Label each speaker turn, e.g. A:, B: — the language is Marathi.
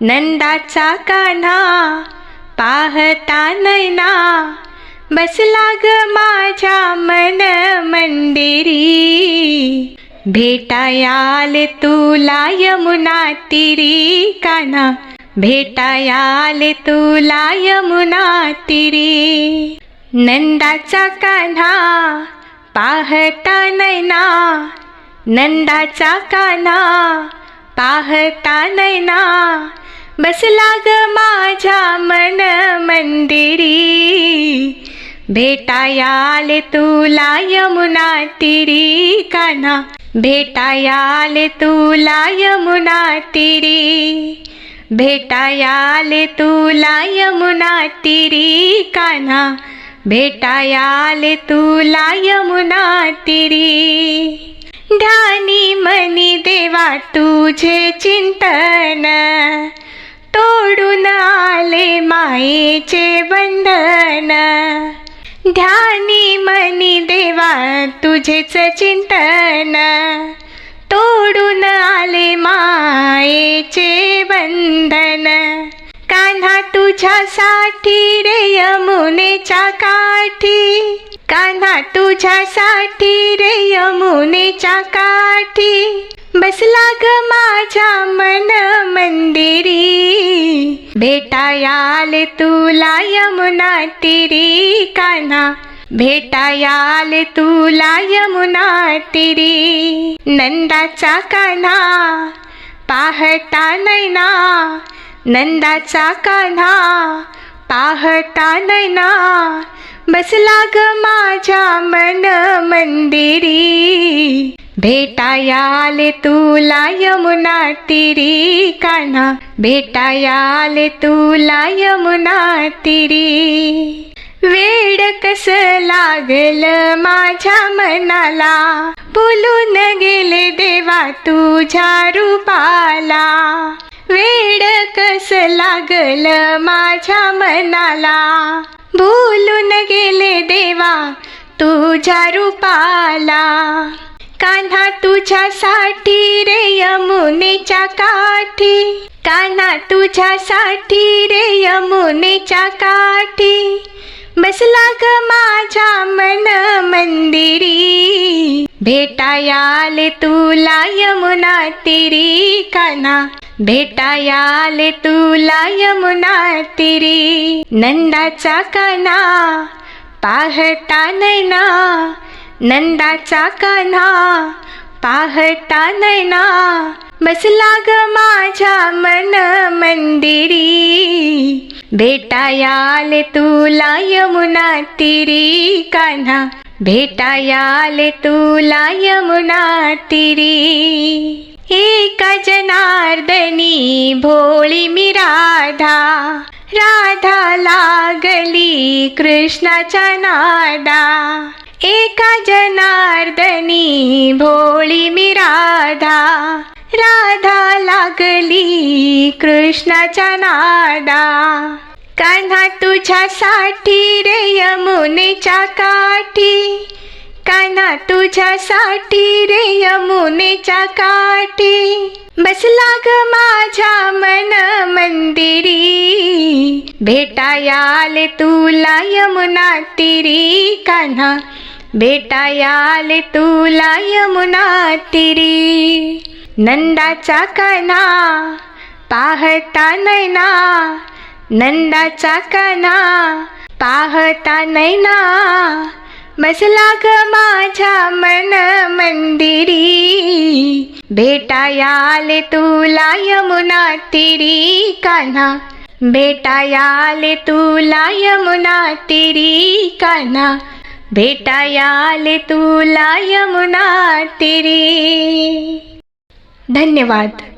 A: नंदाचा कान्हा पाहता नैना. बसला ग माझ्या मन मंदिरी. भेटायाल तुला यमुना तिरी. कान्हा भेटायाल तुला यमुना तिरी. नंदाचा कान्हा पाहता नैना. नंदाचा कान्हा पाहता नैना. बसला ग माझ्या मन मंदिरी. भेटायाले तुला यमुना तिरी काना. भेटायाले तुला यमुना तिरी. भेटायाले तुला यमुना तिरी काना. भेटायाले तुला यमुना तिरी. ध्यानी मनी देवा तुझे चिंतन. तोडून आले मायेचे बंधन ध्यानी मनी देवा तुझेच चिंतन. तोडून आले मायेचे बंधन कान्हा तुझ्यासाठी रे यमुनेच्या काठी. कान्हा तुझ्यासाठी रे यमुनेच्या काठी. बसला ग माझ्या मन मंदिरी. भेटायाल तुला यमुना तिरी काना. भेटायाल तुला यमुना तिरी. नंदाचा कान्हा पाहता नैना. नंदाचा कान्हा पाहता नैना. बसला ग माझ्या मन मंदिरी. भेटायाले तुला यमुना तिरी काना भेटायाले तुला यमुना तिरी. वेड कस लागल माझ्या मनाला. बोलून गेले देवा तुझ्या रूपाला. वेड कस लागल माझ्या मनाला. बोलून गेले देवा तुझ्या रूपाला. कान्हा तुझ्यासाठी रे यमुनेच्या काठी. कान्हा तुझ्यासाठी रे यमुनेच्या काठी. बसला ग माझ्या मन मंदिरी. भेटायाले तुला यमुना तिरी काना भेटायाले तुला यमुना तिरी. नंदाचा काना पाहता नैना. नंदाचा कान्हा पाहता नैना बसला ग माझ्या मन मंदिरी. भेटायाले तुला यमुना तिरी कान्हा भेटायाले तुला यमुना तिरी. एका जनार्दनी भोळी मी राधा राधा लागली कृष्णाच्या नादा. एका जनार्दनी भोळी मी राधा राधा लागली कृष्णाच्या नादा. कान्हा तुझ्यासाठी रे यमुनेच्या काठी कान्हा तुझ्यासाठी रे यमुनेच्या काठी. बसला ग माझ्या मन मंदिरी भेटायाले तुला यमुना तिरी. कान्हा भेटायाले तुला यमुना तिरी. नंदाचा कान्हा पाहता नैना. नंदाचा कान्हा पाहता नैना. बसला ग माझ्या मन मंदिरी. भेटायाले तुला यमुना तिरी. कान्हा भेटायाले तुला यमुना तिरी. कान्हा भेटायाले तुला यमुना तिरी. धन्यवाद.